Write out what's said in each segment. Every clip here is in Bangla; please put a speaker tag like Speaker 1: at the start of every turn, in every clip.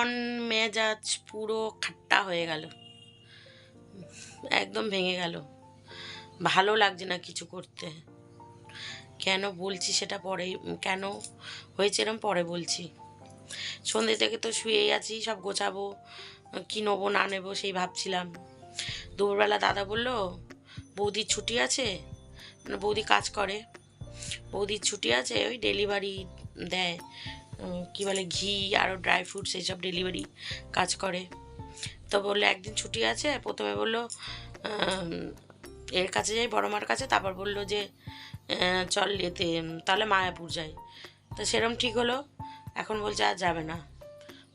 Speaker 1: মন মেজাজ পুরো খাট্টা হয়ে গেল। একদম ভেঙে গেল। ভালো লাগছে না কিছু করতে। কেন বলছি সেটা পরে, কেন হয়েছে এরম পরে বলছি। সন্ধ্যে থেকে তো শুয়েই আছি, সব গোছাবো, কী নেব, না নেব সেই ভাবছিলাম। দুপুরবেলা দাদা বলল, বৌদির ছুটি আছে? বৌদি কাজ করে। বৌদির ছুটি আছে, ওই ডেলিভারি দেয়। কি বলে ঘি আরও ড্রাই ফ্রুটস এইসব ডেলিভারি কাজ করে। তো বলল, একদিন ছুটি আছে, প্রথমে বলল এর কাছে যাই, বড় মার কাছে, তারপর বলল যে চল এতে তাহলে মায়াপুর যাই। তো সেরম ঠিক হলো, এখন বলছে আর যাবে না।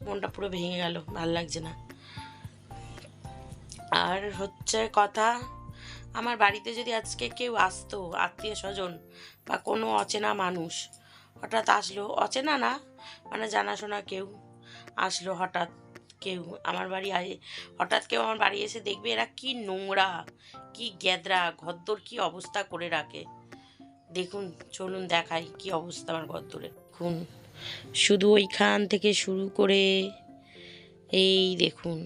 Speaker 1: মনটা পুরো ভেঙে গেল, ভালো লাগছে না। আর হচ্ছে কথা, আমার বাড়িতে যদি আজকে কেউ আসতো, আত্মীয় স্বজন বা কোনো অচেনা মানুষ হঠাৎ আসলো, অচেনা না? মানে জানাশোনা কেউ আসলো হঠাৎ কেউ? আমার বাড়ি হঠাৎ কেউ আমার বাড়ি এসে দেখবে এরা কি নোংরা, কি গ্যাদরা ঘদ্দর কি অবস্থা করে রাখে। দেখুন, চলুন দেখাই কি অবস্থা আমার ঘদ্দরে দেখুন, শুধু ওইখান থেকে শুরু করে এই দেখুন,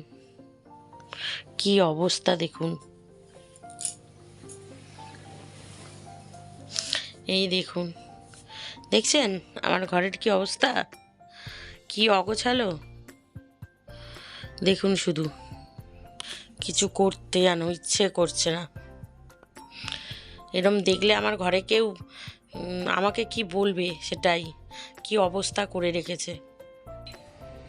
Speaker 1: কি অবস্থা দেখুন। এই দেখুন দেখছেন আমার ঘরের কি অবস্থা? কি অগোছালো? দেখুন শুধু কিছু করতে জানো ইচ্ছে করছে না। এরম দেখলে আমার ঘরে কেউ আমাকে কি বলবে সেটাই কি অবস্থা করে রেখেছে।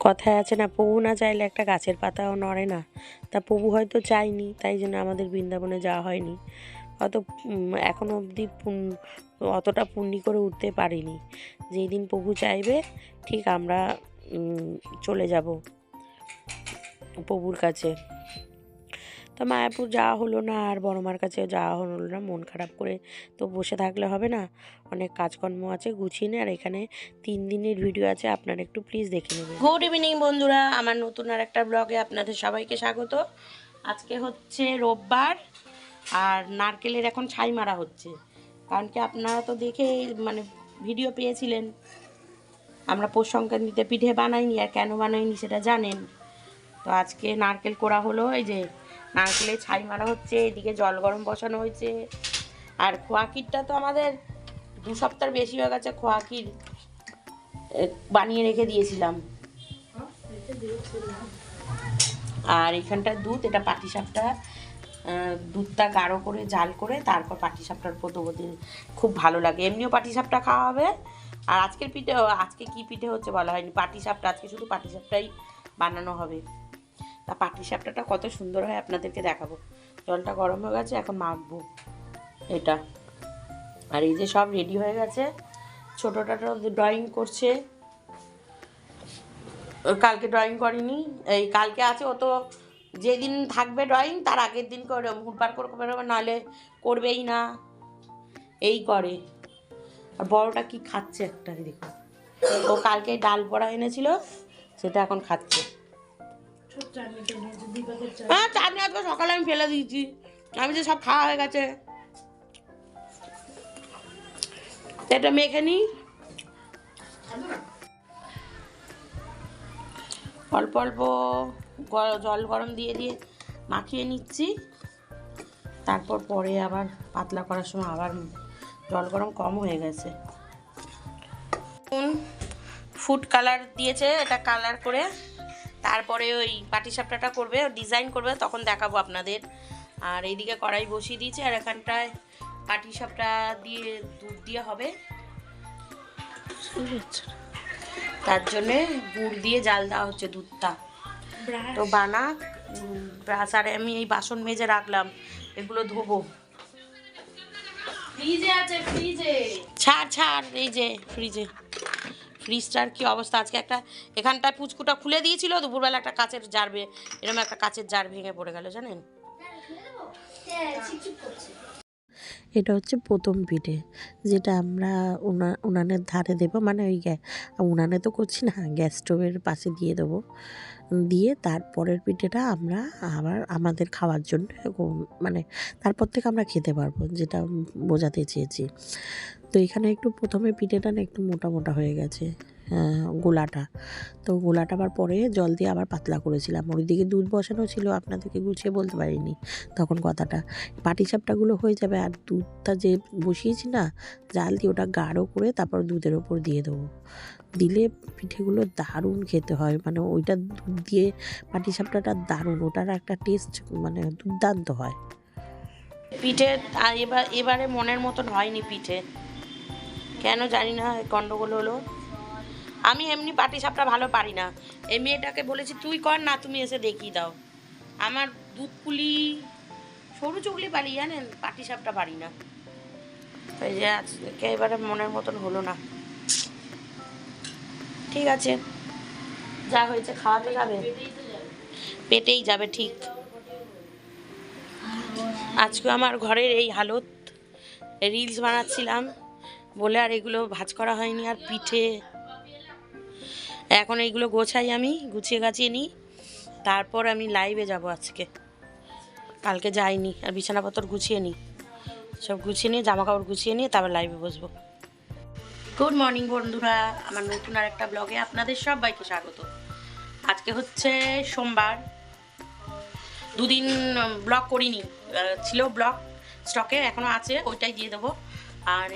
Speaker 1: কথায় আছে না প্রভু না চাইলে একটা গাছের পাতাও নড়ে না। তা প্রভু হয়তো চাইনি তাই জন্য আমাদের বৃন্দাবনে যাওয়া হয়নি। উম, এখনও অবধি অতটা পুণ্যি করে উঠতে পারিনি। যেই দিন প্রভু চাইবে, ঠিক আমরা চলে যাব প্রভুর কাছে। তো মায়াপুর যাওয়া হলো না, আর বড় মার কাছেও যাওয়া হলো না। মন খারাপ করে তো বসে থাকলে হবে না। অনেক কাজকর্ম আছে, গুছিয়ে আর এখানে তিন দিনের ভিডিও আছে, আপনারা একটু প্লিজ দেখে নেবেন। গুড ইভিনিং বন্ধুরা, আমার নতুন আর একটা ব্লগে আপনাদের সবাইকে স্বাগত। আজকে হচ্ছে রোববার, আর নারকেলের এখন ছাই মারা হচ্ছে। কারণ কি আপনারা তো দেখে মানে ভিডিও পেয়েছিলেন। আমরা পৌষ সংক্রান্তিতে পিঠে বানাইনি আর কেন বানাইনি সেটা জানেন। তো আজকে নারকেল কোড়া হলো এই যে নারকেলের ছাই মারা হচ্ছে এদিকে জল গরম বসানো হয়েছে। আর খোয়াকিরটা তো আমাদের দু সপ্তাহ বেশি হয়ে গেছে খোয়াকির বানিয়ে রেখে দিয়েছিলাম। আর এখানটার দুধ এটা পাটিসাপটা। আহ, দুধটা গাঢ় করে, জাল করে তারপর পাটিসাপটার দেবো দিয়ে খুব ভালো লাগে। এমনিও পাটিসাপটা খাওয়া হবে। আর আজকের পিঠে আজকে কি পিঠে হচ্ছে বলা হয়নি। পাটিসাপটা, আজকে শুধু পাটিসাপটাই বানানো হবে। তা পাটিসাপটাটা কত সুন্দর হয় আপনাদেরকে দেখাবো। জলটা গরম হয়ে গেছে, এখন মাখবো এটা। আর এই যে সব রেডি হয়ে গেছে। ছোটোটা ড্রয়িং করছে। কালকে ড্রয়িং করেনি। এই কালকে আছে ও তো যেদিন থাকবে ড্রয়িং তার আগের দিন করে হুটপাট করে বেরোবে নাহলে করবেই না। এই করে। আর বড়টা কি খাচ্ছে একটা দেখো ও কালকে ডাল বড়া এনেছিল সেটা এখন খাচ্ছে। হ্যাঁ চাটনি আজকে সকালে আমি ফেলে দিয়েছি। আমি যে সব খাওয়া হয়ে গেছে। তো এটা মেখে নিই অল্প অল্প। জল গরম দিয়ে দিয়ে মাখিয়ে নিচ্ছি। তারপর পরে আবার পাতলা করার সময় আবার জল গরম কম হয়ে গেছে। ফুড কালার দিয়েছে এটা কালার করে। তারপরে ওই পাটিসাপটাটা করবে ডিজাইন করবে তখন দেখাবো আপনাদের। আর এইদিকে কড়াই বসিয়ে দিয়েছে আর এখানটায় পাটিসাপটা দিয়ে দুধ দিয়ে হবে। তার জন্যে গুড় দিয়ে জাল দেওয়া হচ্ছে দুধটা। তো বানা ব্রাশ আর আমি এই বাসন মেজে রাখলাম এগুলো ধোবো।
Speaker 2: ফ্রিজে আছে ফ্রিজে
Speaker 1: ছাড় ছাড় এই যে ফ্রিজে ফ্রিজটার কি অবস্থা? আজকে একটা এখানটায় পুচকুটা খুলে দিয়েছিল দুপুরবেলা একটা কাচের জার বে এরকম একটা কাচের জার ভেঙে পড়ে গেল জানেন? এটা হচ্ছে প্রথম পিঠে যেটা আমরা উনা উনানের ধারে দেবো মানে ওই উনানে তো করছি না গ্যাস স্টোভের পাশে দিয়ে দেবো। দিয়ে তারপরের পিঠেটা আমরা আবার আমাদের খাওয়ার জন্য মানে তারপর থেকে আমরা খেতে পারব যেটা বোঝাতে চেয়েছি। তো এখানে একটু প্রথমে পিঠেটা না একটু মোটা মোটা হয়ে গেছে আহ, গোলাটা। তো গোলাটা আবার পরে জল দিয়ে আবার পাতলা করেছিলাম। ওইদিকে দুধ বসানো ছিল আপনাদেরকে গুছিয়ে বলতে পারিনি তখন কথাটা। পাটিসাপটাগুলো হয়ে যাবে আর দুধটা যে বসিয়েছি না জাল দিয়ে ওটা গাঢ় করে তারপর দুধের ওপর দিয়ে দেবো। দিলে পিঠেগুলো দারুণ খেতে হয়। মানে ওইটা দুধ দিয়ে পাটিসাপটাটা দারুণ, ওটার একটা টেস্ট মানে দুর্দান্ত হয়। পিঠে এবার, এবারে মনের মতন হয়নি পিঠে। কেন জানি না গন্ডগোল হলো। আমি এমনি পাটি সাপটা ভালো পারি না। এই মেয়েটাকে বলেছি, তুই কর না, তুমি এসে দেখিয়ে দাও। আমার দুধ পুলি, সরু চুগলি পারি জানেন? পাটি সাপটা পারি না। এই যে আজকে এবারে মনের মতন হলো না। ঠিক আছে। যা হয়েছে খাওয়াতে যাবে? পেটেই যাবে ঠিক। আজকে আমার ঘরের এই হালত রিলস বানাচ্ছিলাম। বলে আর এগুলো ভাজ করা হয়নি আর পিঠে। এখন এইগুলো গোছাই আমি গুছিয়ে গাছিয়ে নিই। তারপর আমি লাইভে যাব আজকে। কালকে যাইনি আর বিছানাপত্র গুছিয়ে নিই। সব গুছিয়ে নিয়ে জামা কাপড় গুছিয়ে নিয়ে তারপর লাইভে বসবো। গুড মর্নিং বন্ধুরা। আমার নতুন আর একটা ব্লগে আপনাদের সবাইকে স্বাগত। আজকে হচ্ছে সোমবার। দুদিন ব্লগ করিনি। ছিল ব্লগ স্টকে এখনও আছে, ওইটাই দিয়ে দেবো। আর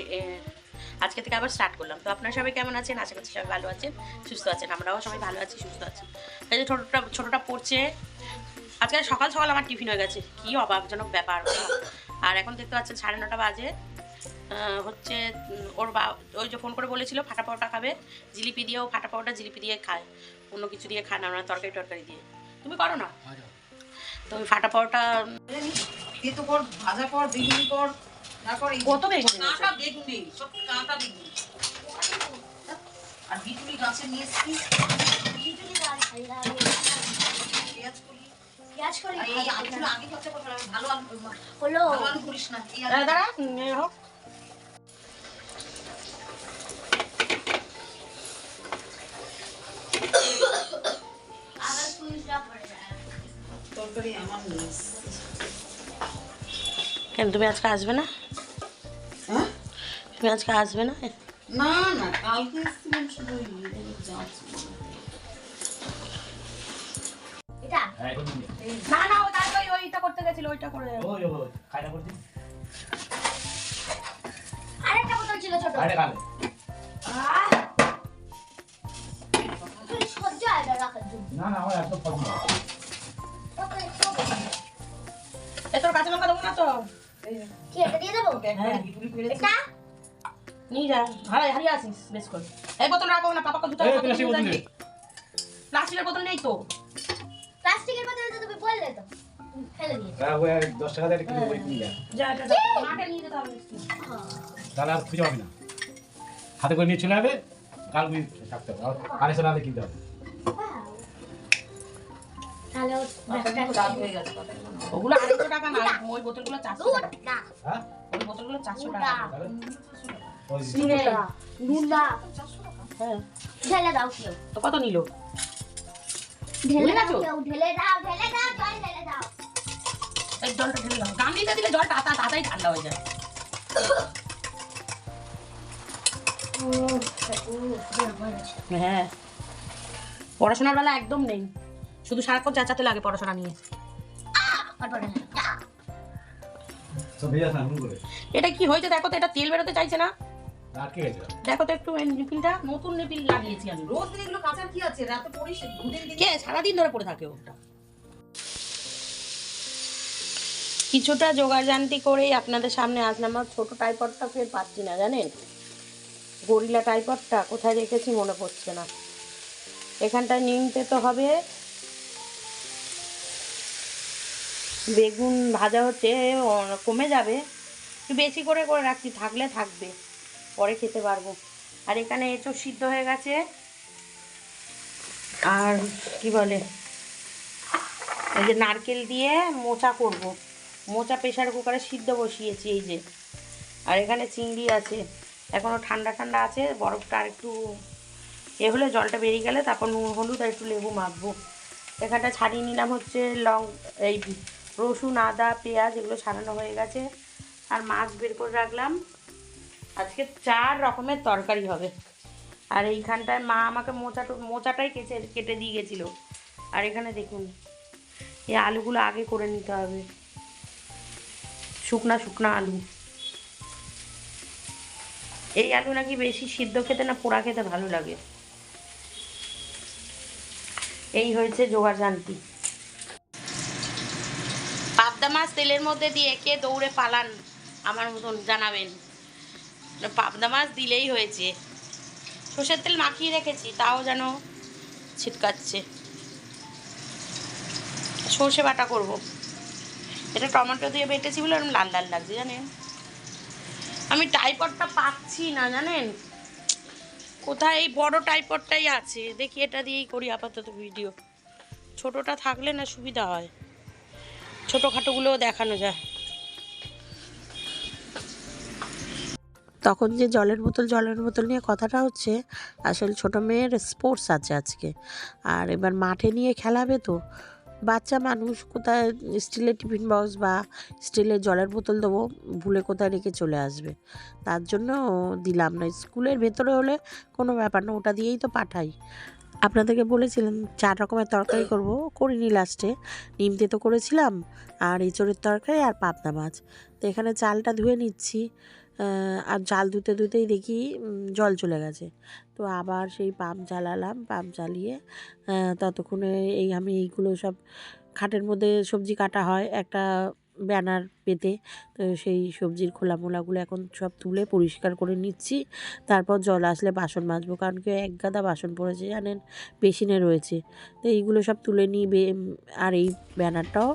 Speaker 1: আজকে থেকে আবার স্টার্ট করলাম। তো আপনারা সবাই কেমন আছেন? আশা করছি সবাই ভালো আছেন, সুস্থ আছেন। আমরাও সবাই ভালো আছি, সুস্থ আছি। এই যে ছোটোটা ছোটোটা পড়ছে। আজকে সকাল সকাল আমার টিফিন হয়ে গেছে। কী অভাবজনক ব্যাপার। আর এখন দেখতে পাচ্ছেন সাড়ে নটা বাজে। হচ্ছে ওর বা ওই যে ফোন করে বলেছিল ফাটা পাউটা খাবে। জিলিপি দিয়েও ফাটা পাউটা জিলিপি দিয়ে খায়। অন্য কিছু দিয়ে খায় না তরকারি টরকারি দিয়ে। তুমি করো না? তো ওই ফাটা পাউটা
Speaker 2: কর ভাজা কর বেগুনি কর
Speaker 1: কত বেগুন
Speaker 2: কাঁটা বেগুনি সব কাঁটা বেগুনি। আর বিটুলি গাছে নিয়ে এসছি পেঁয়াজ করি।
Speaker 3: পেঁয়াজ করি
Speaker 2: আর এই আলুগুলো আগে খরচা করতে হবে ভালো আলু
Speaker 3: হলো।
Speaker 2: আলু করিস না
Speaker 1: দাঁড়া হোক। কেন তুমি আজকে আসবে না?
Speaker 2: হ্যাঁ?
Speaker 1: তুমি আজকে আসবে না?
Speaker 2: না না কালকে
Speaker 1: না ও ওইটা করতে গেছিল ওইটা করে
Speaker 3: আরেকটা বোতল ছিল ছোট! না
Speaker 4: না না আমার একদম পছন্দ
Speaker 3: ওকে, ওকে।
Speaker 1: এ তোর কাঁচা লঙ্কা দেবো না তো
Speaker 3: কি এটা দিয়ে দেবো
Speaker 1: হ্যাঁ।
Speaker 2: বিটুলি পেরেছি
Speaker 3: এটা
Speaker 1: নিয়ে যা হারাই হারিয়ে আসিস বেশ করে এই বোতল রাখো না পাপাকে দুটো বোতল।
Speaker 4: নেই।
Speaker 1: প্লাস্টিকের বোতল নেই তো
Speaker 3: প্লাস্টিকের বোতলে তো তুমি বললে তো ফেলে দিয়ে
Speaker 4: হ্যাঁ, ওই এক দশ টাকা দিয়ে একটা কিলো কিনে দেয়।
Speaker 1: যা যা। মাঠে নিয়ে যেতে হবে
Speaker 4: তাহলে আর খুঁজে পাবি না হাতে করে নিয়ে চলে যাবে কাল থাকতে হবে আর কানে শোনা কিনতে হবে
Speaker 3: তাহলে ও
Speaker 2: রাত হয়ে গেছে কথা
Speaker 1: ওগুলো আড়াইশো টাকা না ওই বোতলগুলো চারশো টাকা
Speaker 4: হ্যাঁ
Speaker 1: ওই বোতলগুলো চারশো টাকা
Speaker 3: না
Speaker 4: তাহলে ওই
Speaker 3: দুধ না
Speaker 1: হ্যাঁ
Speaker 3: ঢেলে দাও কেউ
Speaker 1: তো কত নিল
Speaker 3: ঢেলে দাও কেউ ঢেলে দাও ঢেলে দাও জল ঢেলে দাও
Speaker 1: এই জলটা ঢেলে দাও গান দিলে জলটা তাতা তাতাই ঠান্ডা হয়ে যায় হ্যাঁ পড়াশোনার বেলা একদম নেই শুধু সারাক্ষণ চেঁচাতে লাগে পড়াশোনা নিয়ে। এটা কি হয়েছে? দেখো তো এটা তেল বেরোতে চাইছে না। দেখো তো একটু নিপিলটা নতুন নিপিল লাগিয়েছি আমি।
Speaker 2: রোজ দিন এগুলো কাঁচা কি আছে? রাতে পড়িস দুদিন
Speaker 1: কে? সারাদিন ধরে পড়ে থাকে ওটা। কিছুটা করেই আপনাদের সামনে আসলাম। আমার ছোট টাইপডটা ফের পাচ্ছি না জানেন? গরিলা টাইপডটা কোথায় রেখেছি মনে পড়ছে না। এখানটায় নিমতে তো হবে। বেগুন ভাজা হচ্ছে কমে যাবে। একটু বেশি করে করে রাখছি, থাকলে থাকবে। পরে খেতে পারব। আর এখানে এঁচো সিদ্ধ হয়ে গেছে। আর কি বলে? এই যে নারকেল দিয়ে মোচা করব। মোচা প্রেশার কুকারে সিদ্ধ বসিয়েছি এই যে। আর এখানে চিংড়ি আছে। এখনও ঠান্ডা ঠান্ডা আছে, বরফটা আর একটু এ হলে জলটা বেরিয়ে গেলে তারপর নুন, হলুদ আর একটু লেবু মাখবো। এখানটা ছাড়িয়ে নিলাম হচ্ছে লং, এই রসুন, আদা, পেঁয়াজ এগুলো সারানো হয়ে গেছে। আর মাছ বের করে রাখলাম। আজকে চার রকমের তরকারি হবে।
Speaker 5: আর এইখানটায় মা আমাকে মোচাটা মোচাটাই কেটে কেটে দিয়ে গেছিল। আর এখানে দেখুন, এই আলুগুলো আগে করে নিতে হবে। শুকনা শুকনা আলু। এই আলু নাকি বেশি সিদ্ধ খেতে না পোড়া খেতে ভালো লাগে। এই হয়েছে জানতি। পাবদা মাছ তেলের মধ্যে দিয়ে কে দৌড়ে পালান, আমার মতন জানাবেন। পাবদা মাছ দিলেই হয়েছে। সর্ষের তেল মাখিয়ে রেখেছি, তাও যেন ছিটকাচ্ছে। সর্ষে বাটা করব। এটা টমেটো দিয়ে বেটেছি বলে এরকম লাল লাল লাগছে, জানেন? আমি টাইপডটা পাচ্ছি না, জানেন? কোথায় এই বড় টাইপডটাই আছে। দেখি এটা দিয়েই করি আপাতত ভিডিও। ছোটটা থাকলে না সুবিধা হয়। ছোটোখাটোগুলোও দেখানো যায়। তখন যে জলের বোতল জলের বোতল নিয়ে কথাটা হচ্ছে, আসলে ছোটো মেয়ের স্পোর্টস আছে আজকে। আর এবার মাঠে নিয়ে খেলাবে তো? বাচ্চা মানুষ কোথায় স্টিলের টিফিন বক্স বা স্টিলের জলের বোতল দেবো, ভুলে কোথায় রেখে চলে আসবে? তার জন্য দিলাম না। স্কুলের ভেতরে হলে কোনো ব্যাপার না, ওটা দিয়েই তো পাঠাই। আপনাদেরকে বলেছিলাম, চার রকমের তরকারি করব। করিনি লাস্টে নিমতে তো করেছিলাম, আর এঁচড়ের তরকারি আর পাবদা মাছ। তো এখানে চালটা ধুয়ে নিচ্ছি। আর জাল ধুতে ধুতেই দেখি জল চলে গেছে। তো আবার সেই পাম্প জ্বালালাম, পাম্প জ্বালিয়ে ততক্ষণে এই আমি এইগুলো সব খাটের মধ্যে সবজি কাটা হয়। একটা ব্যানার পেতে। তো সেই সবজির খোলা মোলাগুলো এখন সব তুলে পরিষ্কার করে নিচ্ছি। তারপর জল আসলে বাসন মাজবো, কারণ কেউ এক গাদা বাসন পড়েছে, জানেন বেশিনে রয়েছে। তো এইগুলো সব তুলে নিই আর এই ব্যানারটাও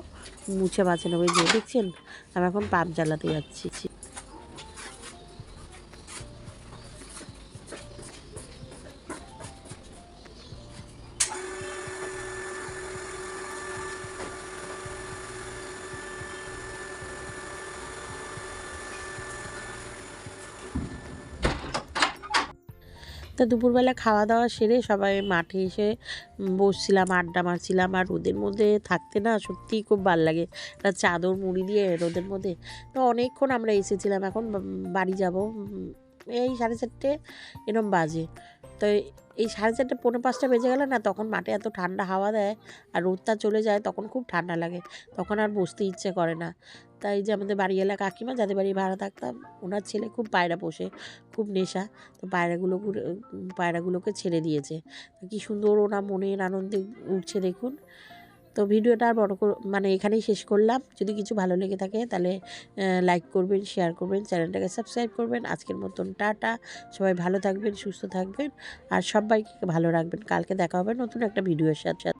Speaker 5: মুছে বাঁচে নেব যে দেখছেন? আমি এখন পাম্প জ্বালাতে যাচ্ছি। তো দুপুরবেলা খাওয়া দাওয়া সেরে সবাই মাঠে এসে বসছিলাম, আড্ডা মারছিলাম। আর রোদের মধ্যে থাকতে না সত্যিই খুব ভালো লাগে। একটা চাদর মুড়ি দিয়ে রোদের মধ্যে। তো অনেকক্ষণ আমরা এসেছিলাম। এখন বাড়ি যাব। এই সাড়ে চারটে এরম বাজে। তো এই সাড়ে চারটে, পৌনে পাঁচটা বেজে গেলে না তখন মাঠে এত ঠান্ডা হাওয়া দেয়। আর রোদটা চলে যায় তখন খুব ঠান্ডা লাগে। তখন আর বসতে ইচ্ছে করে না। তাই যে আমাদের বাড়ি বাড়িওয়ালা কাকিমা, যাদের বাড়ি ভাড়া থাকতাম, ওনার ছেলে খুব পায়রা পোষে, খুব নেশা। তো পায়রাগুলো পায়রাগুলোকে ছেড়ে দিয়েছে। কি সুন্দর ওরা মনের আনন্দে উঠছে দেখুন। তো ভিডিওটা আর বড় মানে এখানেই শেষ করলাম। যদি কিছু ভালো লেগে থাকে তাহলে লাইক করবেন শেয়ার করবেন, চ্যানেলটাকে সাবস্ক্রাইব করবেন। আজকের মতন টাটা। সবাই ভালো থাকবেন, সুস্থ থাকবেন। আর সবাইকে ভালো রাখবেন। কালকে দেখা হবে নতুন একটা ভিডিওর সাথে।